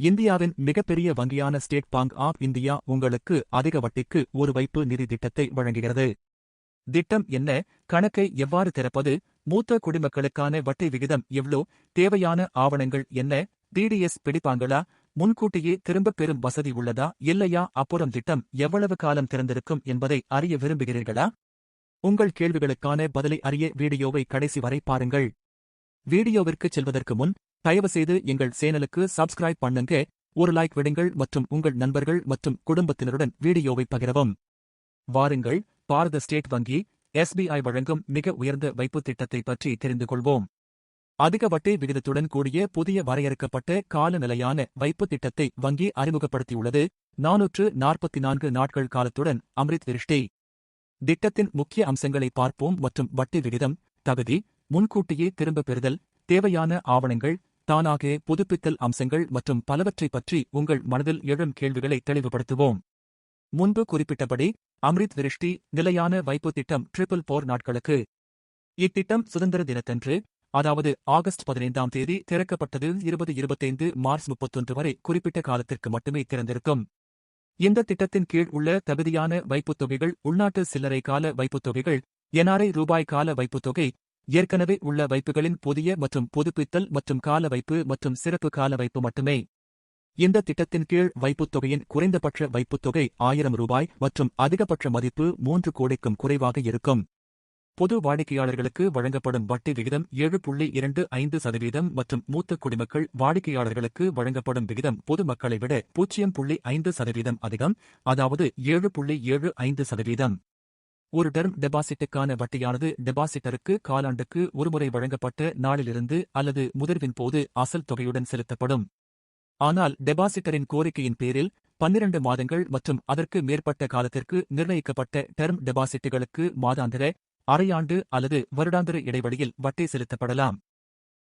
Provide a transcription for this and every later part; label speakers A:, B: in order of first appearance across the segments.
A: இந்தியாவின் மிகப்பெரிய வங்கியான ஸ்டேட் பாங்க் ஆஃப் இந்தியா உங்களுக்கு அதிக வட்டிக்கு ஒரு வைப்பு நிதி திட்டத்தை வழங்குகிறது. திட்டம் என்ன? கணக்கை எவ்வாறு திறப்பது? மூத்த குடிமக்களுக்கான வட்டி விகிதம் எவ்வளோ? தேவையான ஆவணங்கள் என்ன? டிடிஎஸ் பிடிப்பாங்களா? முன்கூட்டியே திரும்பப் பெறும் வசதி உள்ளதா? இல்லையா? அப்புறம் திட்டம் எவ்வளவு காலம் திறந்திருக்கும் என்பதை அறிய விரும்புகிறீர்களா? உங்கள் கேள்விகளுக்கான பதிலை அறிய வீடியோவை கடைசி வரை பாருங்கள். வீடியோவிற்கு செல்வதற்கு முன் தயவுசெய்து எங்கள் சேனலுக்கு சப்ஸ்கிரைப் பண்ணுங்க ஒரு லைக் விடுங்கள் மற்றும் உங்கள் நண்பர்கள் மற்றும் குடும்பத்தினருடன் வீடியோவை பகிரவும். வாருங்கள் பாரத ஸ்டேட் வங்கி எஸ்பிஐ வழங்கும் மிக உயர்ந்த வைப்புத் திட்டத்தை பற்றி தெரிந்து கொள்வோம். அதிக வட்டி விகிதத்துடன் கூடிய புதிய வரையறுக்கப்பட்ட காலநிலையான வைப்புத் திட்டத்தை வங்கி அறிமுகப்படுத்தியுள்ளது. நானூற்று நாற்பத்தி நான்கு நாட்கள் காலத்துடன் அம்ரித் விருஷ்டி. திட்டத்தின் முக்கிய அம்சங்களை பார்ப்போம் மற்றும் வட்டி விகிதம் தகுதி முன்கூட்டியே திரும்பப் பெறுதல் தேவையான ஆவணங்கள் தானாக புதுப்பித்தல் அம்சங்கள் மற்றும் பலவற்றைப் பற்றி உங்கள் மனதில் எழும் கேள்விகளை தெளிவுபடுத்துவோம். முன்பு குறிப்பிட்டபடி அம்ரித் விருஷ்டி நிலையான வைப்பு திட்டம் ட்ரிபிள் போர் நாட்களுக்கு. இத்திட்டம் சுதந்திர தினத்தன்று அதாவது ஆகஸ்ட் பதினைந்தாம் தேதி திறக்கப்பட்டது இருபது இருபத்தைந்து மார்ச் முப்பத்தொன்று வரை குறிப்பிட்ட காலத்திற்கு மட்டுமே திறந்திருக்கும். இந்த திட்டத்தின் கீழ் உள்ள தகுதியான வைப்புத் தொகைகள் உள்நாட்டு சில்லறை கால வைப்புத் தொகைகள் என்ஆர்ஐ ரூபாய் கால வைப்புத் தொகை ஏற்கனவே உள்ள வைப்புகளின் புதிய மற்றும் புதுப்பித்தல் மற்றும் கால வைப்பு மற்றும் சிறப்பு கால வைப்பு மட்டுமே. இந்த திட்டத்தின் கீழ் வைப்புத் தொகையின் குறைந்தபட்ச வைப்புத் தொகை ஆயிரம் ரூபாய் மற்றும் அதிகபட்ச மதிப்பு மூன்று கோடிக்கும் குறைவாக இருக்கும். பொது வாடிக்கையாளர்களுக்கு வழங்கப்படும் வட்டி விகிதம் ஏழு புள்ளி இரண்டு ஐந்து சதவீதம் மற்றும் மூத்த குடிமக்கள் வாடிக்கையாளர்களுக்கு வழங்கப்படும் விகிதம் பொதுமக்களை விட பூஜ்ஜியம் புள்ளி ஐந்து சதவீதம் அதிகம் அதாவது ஏழு புள்ளி ஏழு ஐந்து சதவீதம். ஒரு டெர்ம் டெபாசிட்டுக்கான வட்டியானது டெபாசிட்டருக்கு காலாண்டுக்கு ஒருமுறை வழங்கப்பட்ட நாளிலிருந்து அல்லது முதிர்வின் போது அசல் தொகையுடன் செலுத்தப்படும். ஆனால் டெபாசிட்டரின் கோரிக்கையின் பேரில் பன்னிரண்டு மாதங்கள் மற்றும் அதற்கு மேற்பட்ட காலத்திற்கு நிர்ணயிக்கப்பட்ட டெர்ம் டெபாசிட்டுகளுக்கு மாதாந்திர அரையாண்டு அல்லது வருடாந்திர இடைவெளியில் வட்டி செலுத்தப்படலாம்.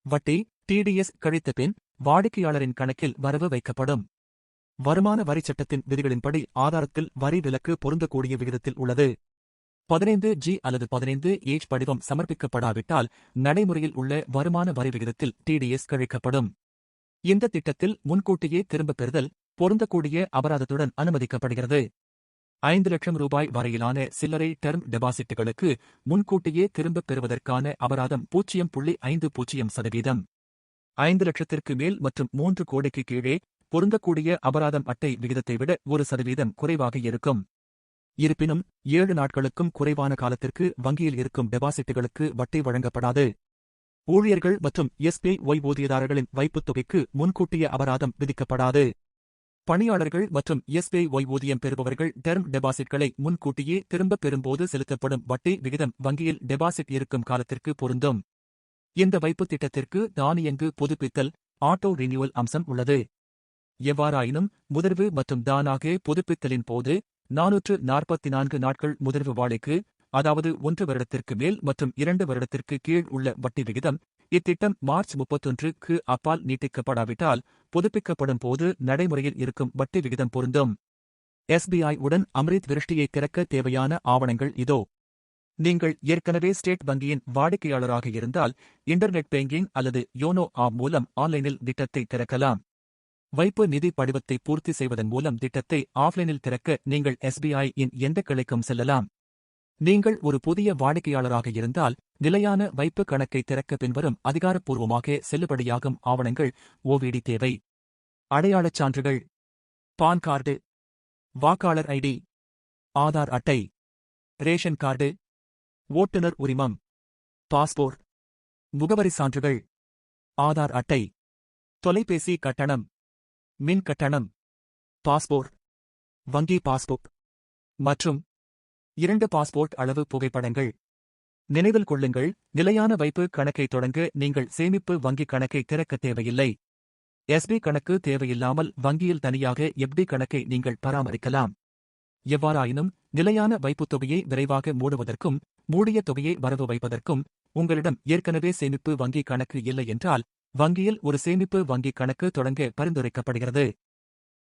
A: வட்டி டிடிஎஸ் கழித்த பின் வாடிக்கையாளரின் கணக்கில் வரவு வைக்கப்படும். வருமான வரிச் சட்டத்தின் விதிகளின்படி ஆதாரத்தில் வரி விலக்கு பொருந்தக்கூடிய விகிதத்தில் உள்ளது. பதினைந்து ஜி அல்லது பதினைந்து ஏஜ் படிவம் சமர்ப்பிக்கப்படாவிட்டால் நடைமுறையில் உள்ள வருமான வரி விகிதத்தில் டிடிஎஸ் கழிக்கப்படும். இந்த திட்டத்தில் முன்கூட்டியே திரும்பப் பெறுதல் பொருந்தக்கூடிய அபராதத்துடன் அனுமதிக்கப்படுகிறது. ஐந்து லட்சம் ரூபாய் வரையிலான சில்லறை டெர்ம் டெபாசிட்டுகளுக்கு முன்கூட்டியே திரும்பப் பெறுவதற்கான அபராதம் பூஜ்ஜியம் புள்ளி ஐந்து பூஜ்ஜியம் சதவீதம். ஐந்து லட்சத்திற்கு மேல் மற்றும் மூன்று கோடிக்கு கீழே பொருந்தக்கூடிய அபராதம் அட்டை விகிதத்தை விட ஒரு சதவீதம் குறைவாக இருக்கும். இருப்பினும் ஏழு நாட்களுக்கும் குறைவான காலத்திற்கு வங்கியில் இருக்கும் டெபாசிட்டுகளுக்கு வட்டி வழங்கப்படாது. ஊழியர்கள் மற்றும் எஸ்பிஐ ஓய்வூதியதாரர்களின் வைப்புத் தொகைக்கு முன்கூட்டிய அபராதம் விதிக்கப்படாது. பணியாளர்கள் மற்றும் எஸ்பிஐ ஓய்வூதியம் பெறுபவர்கள் டெர்ம் டெபாசிட்களை முன்கூட்டியே திரும்பப் பெறும்போது செலுத்தப்படும் வட்டி விகிதம் வங்கியில் டெபாசிட் இருக்கும் காலத்திற்கு பொருந்தும். இந்த வைப்புத் திட்டத்திற்கு தானியங்கு புதுப்பித்தல் ஆட்டோ ரினியூவல் அம்சம் உள்ளது. எவ்வாறாயினும் முதிர்வு மற்றும் தானாக புதுப்பித்தலின் போது நானூற்று நாற்பத்தி நான்கு நாட்கள் முதிர்வு வாழைக்கு அதாவது ஒன்று வருடத்திற்கு மேல் மற்றும் இரண்டு வருடத்திற்கு கீழ் உள்ள வட்டி விகிதம் இத்திட்டம் மார்ச் முப்பத்தொன்றுக்கு அப்பால் நீட்டிக்கப்படாவிட்டால் புதுப்பிக்கப்படும் போது நடைமுறையில் இருக்கும் வட்டி விகிதம் பொருந்தும். எஸ்பிஐ உடன் அம்ரித் விருஷ்டியை திறக்க தேவையான ஆவணங்கள் இதோ. நீங்கள் ஏற்கனவே ஸ்டேட் வங்கியின் வாடிக்கையாளராக இருந்தால் இன்டர்நெட் பேங்கிங் அல்லது யோனோ ஆப் மூலம் ஆன்லைனில் திட்டத்தை திறக்கலாம். வைப்பு நிதி படிவத்தை பூர்த்தி செய்வதன் மூலம் திட்டத்தை ஆஃப்லைனில் திறக்க நீங்கள் எஸ்பிஐ இன் எந்த கிளைக்கும் செல்லலாம். நீங்கள் ஒரு புதிய வாடிக்கையாளராக இருந்தால் நிலையான வைப்பு கணக்கை திறக்க பின்வரும் அதிகாரப்பூர்வமாக செல்லுபடியாகும் ஆவணங்கள் ஓவிடி தேவை. அடையாளச் சான்றுகள். PAN card. வாக்காளர் ஐடி. ஆதார் அட்டை. Ration card. ஓட்டுநர் உரிமம். பாஸ்போர்ட். முகவரி சான்றுகள். ஆதார் அட்டை. தொலைபேசி கட்டணம். மின் கட்டணம் பாஸ்போர்ட் வங்கி பாஸ்புக் மற்றும் இரண்டு பாஸ்போர்ட் அளவு புகைப்படங்கள். நினைவில் கொள்ளுங்கள் நிலையான வைப்பு கணக்கை தொடங்க நீங்கள் சேமிப்பு வங்கி கணக்கை திறக்க தேவையில்லை. எஸ்பி கணக்கு தேவையில்லாமல் வங்கியில் தனியாக எப்டி கணக்கை நீங்கள் பராமரிக்கலாம். எவ்வாறாயினும் நிலையான வைப்புத் தொகையை விரைவாக மூடுவதற்கும் மூடிய தொகையை வரவு வைப்பதற்கும் உங்களிடம் ஏற்கனவே சேமிப்பு வங்கி கணக்கு இல்லை என்றால் வங்கியில் ஒரு சேமிப்பு வங்கிக் கணக்கு தொடங்க பரிந்துரைக்கப்படுகிறது.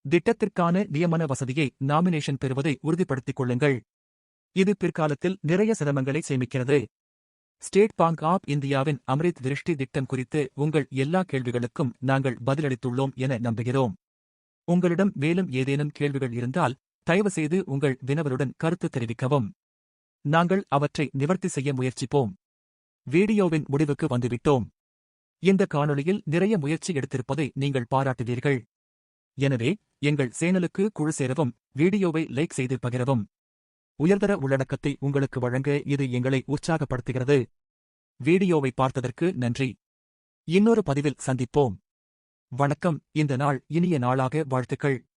A: திட்டத்திற்கான நியமன வசதியை நாமினேஷன் பெறுவதை உறுதிப்படுத்திக் கொள்ளுங்கள். இது பிற்காலத்தில் நிறைய சிரமங்களை சேமிக்கிறது. ஸ்டேட் பாங்க் ஆப் இந்தியாவின் அமரித் திருஷ்டி திட்டம் குறித்து உங்கள் எல்லா கேள்விகளுக்கும் நாங்கள் பதிலளித்துள்ளோம் என நம்புகிறோம். உங்களிடம் மேலும் ஏதேனும் கேள்விகள் இருந்தால் தயவுசெய்து உங்கள் வினவலுடன் கருத்து தெரிவிக்கவும். நாங்கள் அவற்றை நிவர்த்தி செய்ய முயற்சிப்போம். வீடியோவின் முடிவுக்கு வந்துவிட்டோம். இந்த காணொளியில் நிறைய முயற்சி எடுத்திருப்பதை நீங்கள் பாராட்டுவீர்கள். எனவே எங்கள் சேனலுக்கு குழு சேரவும் வீடியோவை லைக் செய்து பகிரவும். உயர்தர உள்ளடக்கத்தை உங்களுக்கு வழங்க இது எங்களை உற்சாகப்படுத்துகிறது. வீடியோவை பார்த்ததற்கு நன்றி. இன்னொரு பதிவில் சந்திப்போம். வணக்கம். இந்த நாள் இனிய நாளாக வாழ்த்துக்கள்.